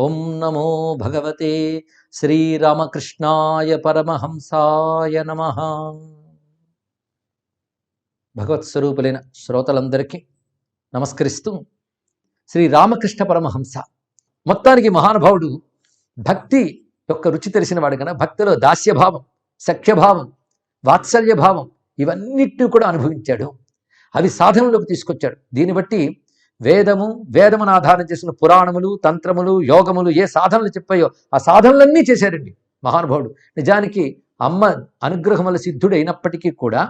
ఓం నమో భగవతే శ్రీరామకృష్ణాయ పరమహంసాయ నమ. భగవత్ స్వరూపులైన శ్రోతలందరికీ నమస్కరిస్తూ శ్రీ రామకృష్ణ పరమహంస. మొత్తానికి మహానుభావుడు భక్తి యొక్క రుచి తెలిసిన వాడు కనుక భక్తిలో దాస్యభావం సఖ్యభావం వాత్సల్యభావం ఇవన్నిటిని కూడా అనుభవించాడు. అవి సాధనలోకి తీసుకొచ్చాడు. దీన్ని బట్టి వేదము వేదమును ఆధారం చేసిన పురాణములు తంత్రములు యోగములు ఏ సాధనలు చెప్పాయో ఆ సాధనలన్నీ చేశారండి మహానుభావుడు. నిజానికి అమ్మ అనుగ్రహముల సిద్ధుడు సిద్ధుడైనప్పటికీ కూడా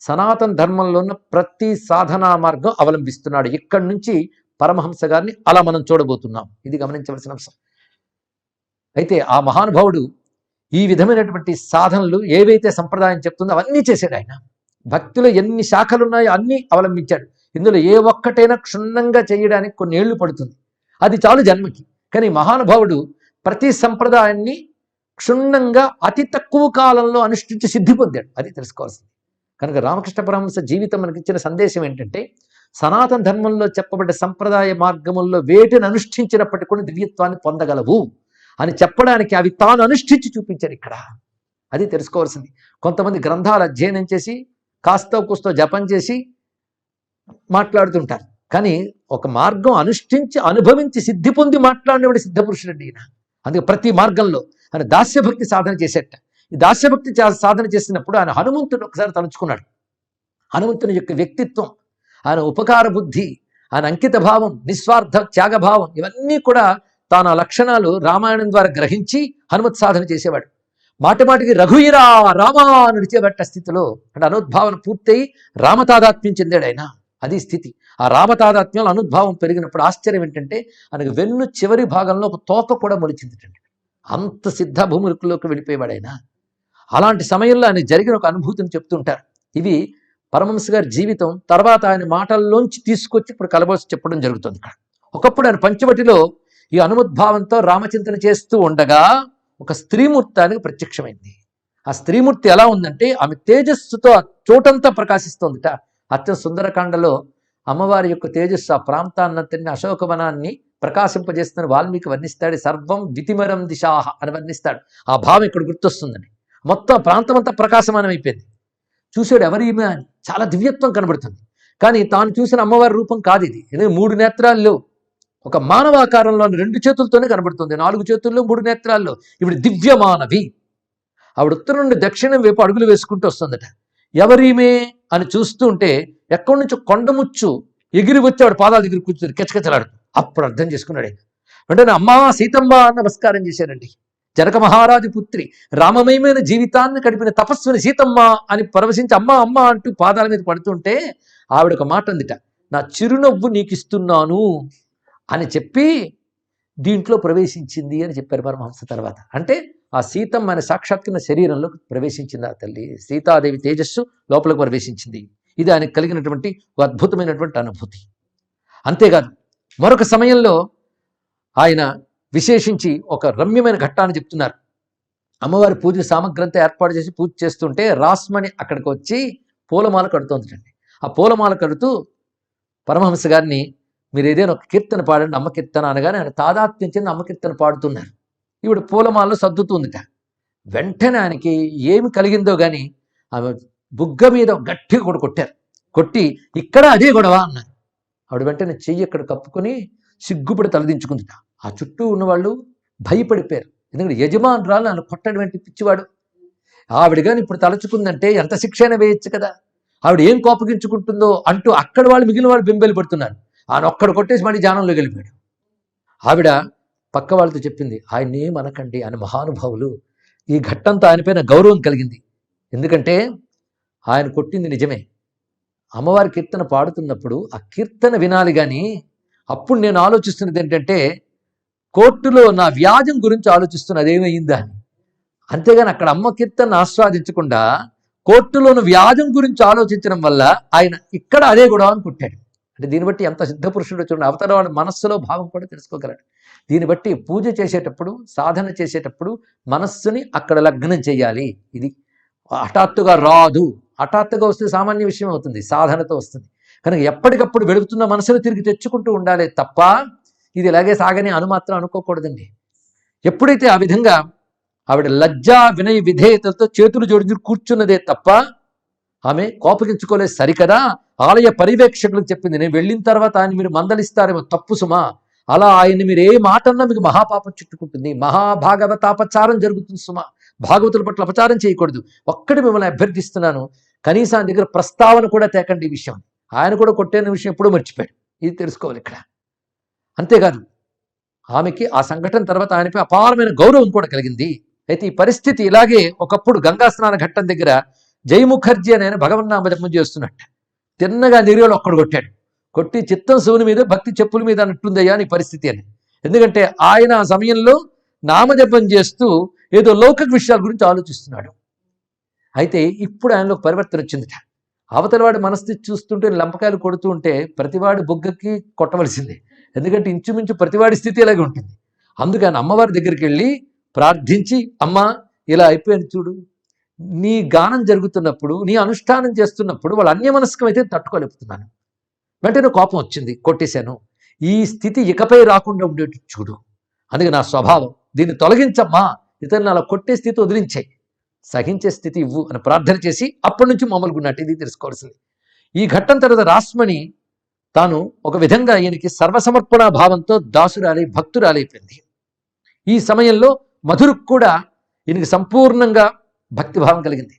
సనాతన ధర్మంలో ఉన్న ప్రతి సాధనా మార్గం అవలంబిస్తున్నాడు. ఇక్కడి నుంచి పరమహంస గారిని అలా మనం చూడబోతున్నాం. ఇది గమనించవలసిన అంశం. అయితే ఆ మహానుభావుడు ఈ విధమైనటువంటి సాధనలు ఏవైతే సంప్రదాయం చెప్తుందో అవన్నీ చేశాడు ఆయన. భక్తిలో ఎన్ని శాఖలు ఉన్నాయో అన్నీ అవలంబించాడు. ఇందులో ఏ ఒక్కటైనా క్షుణ్ణంగా చేయడానికి కొన్ని ఏళ్ళు పడుతుంది. అది చాలు జన్మకి. కానీ మహానుభావుడు ప్రతి సంప్రదాయాన్ని క్షుణ్ణంగా అతి తక్కువ కాలంలో అనుష్ఠించి సిద్ధి పొందాడు. అది తెలుసుకోవాల్సింది. కనుక రామకృష్ణ పరమహంస జీవితం మనకి ఇచ్చిన సందేశం ఏంటంటే సనాతన ధర్మంలో చెప్పబడ్డ సంప్రదాయ మార్గముల్లో వేటిని అనుష్ఠించినప్పటికీ కూడా దివ్యత్వాన్ని పొందగలవు అని చెప్పడానికి అవి తాను అనుష్ఠించి చూపించారు ఇక్కడ. అది తెలుసుకోవాల్సింది. కొంతమంది గ్రంథాలు అధ్యయనం చేసి కాస్తో కూస్తో జపం చేసి మాట్లాడుతుంటారు. కానీ ఒక మార్గం అనుష్ఠించి అనుభవించి సిద్ధి పొంది మాట్లాడినవాడు సిద్ధపురుషుడండి ఈయన. అందుకే ప్రతి మార్గంలో ఆయన దాస్యభక్తి సాధన చేసేట. ఈ దాస్యభక్తి సాధన చేసినప్పుడు ఆయన హనుమంతుని ఒకసారి తలుచుకున్నాడు. హనుమంతుని యొక్క వ్యక్తిత్వం ఆయన ఉపకార బుద్ధి ఆయన అంకిత భావం నిస్వార్థ త్యాగభావం ఇవన్నీ కూడా తాను ఆ లక్షణాలు రామాయణం ద్వారా గ్రహించి హనుమత్ సాధన చేసేవాడు. మాటమాటికి రఘువీరా రఘుయిరా రామా నడిచేబట్ట స్థితిలో అంటే అనుద్భావన పూర్తయి రామతాదాత్మ్యం చెందాడు ఆయన. అది స్థితి. ఆ రామతాదాత్మ్యంలో అనుద్భావం పెరిగినప్పుడు ఆశ్చర్యం ఏంటంటే ఆయనకు వెన్ను చివరి భాగంలో ఒక తోక కూడా మొలిచిందిటండి. అంత సిద్ధ భూములకులోకి వెళ్ళిపోయేవాడైనా. అలాంటి సమయంలో ఆయన జరిగిన ఒక అనుభూతిని చెప్తుంటారు. ఇవి పరమహంస గారి జీవితం తర్వాత ఆయన మాటల్లోంచి తీసుకొచ్చి ఇప్పుడు కలబోసి చెప్పడం జరుగుతుంది ఇక్కడ. ఒకప్పుడు ఆయన పంచవటిలో ఈ అనుముద్భావంతో రామచింతన చేస్తూ ఉండగా ఒక స్త్రీమూర్తి ఆయనకు ప్రత్యక్షమైంది. ఆ స్త్రీమూర్తి ఎలా ఉందంటే ఆమె తేజస్సుతో ఆ చోటంతా ప్రకాశిస్తోందిట. అత్యంత సుందరకాండలో అమ్మవారి యొక్క తేజస్సు ఆ ప్రాంతాన్నంతటిని అశోకవనాన్ని ప్రకాశింపజేస్తున్న వాల్మీకి వర్ణిస్తాడు సర్వం వితిమరం దిశాహ అని వర్ణిస్తాడు. ఆ భావం ఇక్కడ గుర్తొస్తుందని మొత్తం ప్రాంతం అంతా ప్రకాశమానం అయిపోయింది చూసాడు ఎవరిమే అని? చాలా దివ్యత్వం కనబడుతుంది. కానీ తాను చూసిన అమ్మవారి రూపం కాదు ఇది. ఎందుకంటే మూడు నేత్రాలు లేవు ఒక మానవాకారంలో రెండు చేతులతోనే కనబడుతుంది. నాలుగు చేతుల్లో మూడు నేత్రాల్లో. ఇప్పుడు దివ్యమానవి. ఆవిడ ఉత్తరం నుండి దక్షిణం వైపు అడుగులు వేసుకుంటూ వస్తుందట. ఎవరిమే అని చూస్తూ ఉంటే ఎక్కడి నుంచో కొండముచ్చు ఎగిరి వచ్చి ఆవిడ పాదాల దగ్గర కూర్చుని కెచకెచలాడుతూ. అప్పుడు అర్థం చేసుకున్నాడు ఆయన. వెంటనే అమ్మా సీతమ్మ అని నమస్కారం చేశానండి జనక మహారాజు పుత్రి రామమయమైన జీవితాన్ని గడిపిన తపస్సుని సీతమ్మ అని పరవశించి అమ్మ అమ్మ అంటూ పాదాల మీద పడుతుంటే ఆవిడ ఒక మాట అందిట నా చిరునవ్వు నీకు ఇస్తున్నాను అని చెప్పి దీంట్లో ప్రవేశించింది అని చెప్పారు పరమహంస తర్వాత. అంటే ఆ సీతమ్మ అనే సాక్షాత్కరణ శరీరంలో ప్రవేశించింది ఆ తల్లి? సీతాదేవి తేజస్సు లోపలికి ప్రవేశించింది. ఇది ఆయనకు కలిగినటువంటి అద్భుతమైనటువంటి అనుభూతి. అంతేకాదు మరొక సమయంలో ఆయన విశేషించి ఒక రమ్యమైన ఘట్టాన్ని చెప్తున్నారు. అమ్మవారి పూజ సామగ్రి అంతా ఏర్పాటు చేసి పూజ చేస్తుంటే రాస్మణి అక్కడికి వచ్చి పూలమాల కడుతుందండి ఆ పూలమాల కడుతూ పరమహంస గారిని మీరు ఏదైనా ఒక కీర్తన పాడండి అమ్మ కీర్తన అనగానే ఆయన తాదాత్మ్యం చెంది అమ్మ కీర్తన పాడుతున్నారు. ఈవిడ పూలమాలలో సర్దుతుందిట. వెంటనే ఆయనకి ఏమి కలిగిందో కానీ ఆమె బుగ్గ మీద గట్టిగా కూడా కొట్టారు. కొట్టి ఇక్కడ అదే గొడవ అన్నారు. ఆవిడ వెంటనే చెయ్యి ఇక్కడ కప్పుకొని సిగ్గుపడి తలదించుకుందిట. ఆ చుట్టూ ఉన్నవాళ్ళు భయపడిపోయారు. ఎందుకంటే యజమానురాలు నన్ను కొట్టడం ఏంటి పిచ్చివాడు? ఆవిడ కానీ ఇప్పుడు తలచుకుందంటే ఎంత శిక్ష అయినా వేయచ్చు కదా? ఆవిడ ఏం కోపగించుకుంటుందో అంటూ అక్కడ వాళ్ళు మిగిలిన వాళ్ళు బింబెలు పడుతున్నారు. ఆయన ఒక్కడ కొట్టేసి మళ్ళీ జానంలోకి వెళ్ళిపోయాడు. ఆవిడ పక్క వాళ్ళతో చెప్పింది ఆయన ఏమనకండి అని మహానుభావులు ఈ ఘట్టంతో ఆయనపైన గౌరవం కలిగింది. ఎందుకంటే ఆయన కొట్టింది నిజమే. అమ్మవారి కీర్తన పాడుతున్నప్పుడు ఆ కీర్తన వినాలి కానీ అప్పుడు నేను ఆలోచిస్తున్నది ఏంటంటే కోర్టులో నా వ్యాజం గురించి ఆలోచిస్తున్న అదేమైందా అని. అంతేగాని అక్కడ అమ్మ కీర్తన ఆస్వాదించకుండా కోర్టులోని వ్యాజం గురించి ఆలోచించడం వల్ల ఆయన ఇక్కడ అదే గొడవ అని కొట్టాడు. అంటే దీన్ని బట్టి ఎంత సిద్ధ పురుషుడు చూడండి అవతల వాడి మనస్సులో భావం కూడా తెలుసుకోగలడు. దీన్ని బట్టి పూజ చేసేటప్పుడు సాధన చేసేటప్పుడు మనస్సుని అక్కడ లగ్నం చేయాలి. ఇది హఠాత్తుగా రాదు. హఠాత్తుగా వస్తే సామాన్య విషయం అవుతుంది సాధనతో వస్తుంది. కనుక ఎప్పటికప్పుడు వెళుతున్న మనసును తిరిగి తెచ్చుకుంటూ ఉండాలి తప్ప ఇది ఇలాగే సాగని అనుమాత్రం అనుకోకూడదండి. ఎప్పుడైతే ఆ విధంగా ఆవిడ లజ్జా వినయ విధేయతలతో చేతులు జోడించి కూర్చున్నదే తప్ప ఆమె కోపగించుకోలేదు సరికదా? ఆలయ పర్యవేక్షకులకు చెప్పింది నేను వెళ్ళిన తర్వాత ఆయన మీరు మందలిస్తారేమో తప్పు సుమా. అలా ఆయన్ని మీరు ఏ మాట అన్నా మీకు మహాపాపం చుట్టుకుంటుంది. మహాభాగవతాపచారం జరుగుతుంది సుమా. భాగవతుల పట్ల అపచారం చేయకూడదు. ఒక్కటి మిమ్మల్ని అభ్యర్థిస్తున్నాను. కనీసం ఆయన దగ్గర ప్రస్తావన కూడా తేకండి ఈ విషయం. ఆయన కూడా కొట్టేన విషయం ఎప్పుడూ మర్చిపోయాడు. ఇది తెలుసుకోవాలి ఇక్కడ. అంతేకాదు ఆమెకి ఆ సంఘటన తర్వాత ఆయనపై అపారమైన గౌరవం కూడా కలిగింది. అయితే ఈ పరిస్థితి ఇలాగే ఒకప్పుడు గంగా స్నాన ఘట్టం దగ్గర జై ముఖర్జీ అని ఆయన భగవన్నామ జపం చేస్తున్నట్టు. తిన్నగా నీరులో ఒక్కడు కొట్టాడు. కొట్టి చిత్తం శివుని మీద భక్తి చెప్పుల మీద అన్నట్టుందయ్యా నీ పరిస్థితి అని. ఎందుకంటే ఆయన ఆ సమయంలో నామజపం చేస్తూ ఏదో లౌకిక విషయాల గురించి ఆలోచిస్తున్నాడు. అయితే ఇప్పుడు ఆయనలో పరివర్తన వచ్చిందిట. అవతలవాడి మనస్థితి చూస్తుంటే లంపకాయలు కొడుతూ ఉంటే ప్రతివాడి బొగ్గకి కొట్టవలసిందే. ఎందుకంటే ఇంచుమించు ప్రతివాడి స్థితి ఇలాగే ఉంటుంది. అందుకని అమ్మవారి దగ్గరికి వెళ్ళి ప్రార్థించి అమ్మా ఇలా అయిపోయింది చూడు నీ గానం జరుగుతున్నప్పుడు నీ అనుష్ఠానం చేస్తున్నప్పుడు వాళ్ళు అన్యమనస్కం అయితే వెంటనే కోపం వచ్చింది కొట్టేశాను. ఈ స్థితి ఇకపై రాకుండా ఉండేట్టు చూడు. అందుకే నా స్వభావం దీన్ని తొలగించమ్మా ఇతరులను అలా కొట్టే స్థితి వదిలించాయి. సహించే స్థితి ఇవ్వు అని ప్రార్థన చేసి అప్పటి నుంచి మామూలుగా ఉన్నట్టు ఇది తెలుసుకోవాల్సింది. ఈ ఘట్టం తర్వాత రాస్మణి తాను ఒక విధంగా ఈయనకి సర్వసమర్పణ భావంతో దాసురాలి భక్తురాలైపోయింది ఈ సమయంలో మధురకు కూడా ఈయనకి సంపూర్ణంగా భక్తిభావం కలిగింది.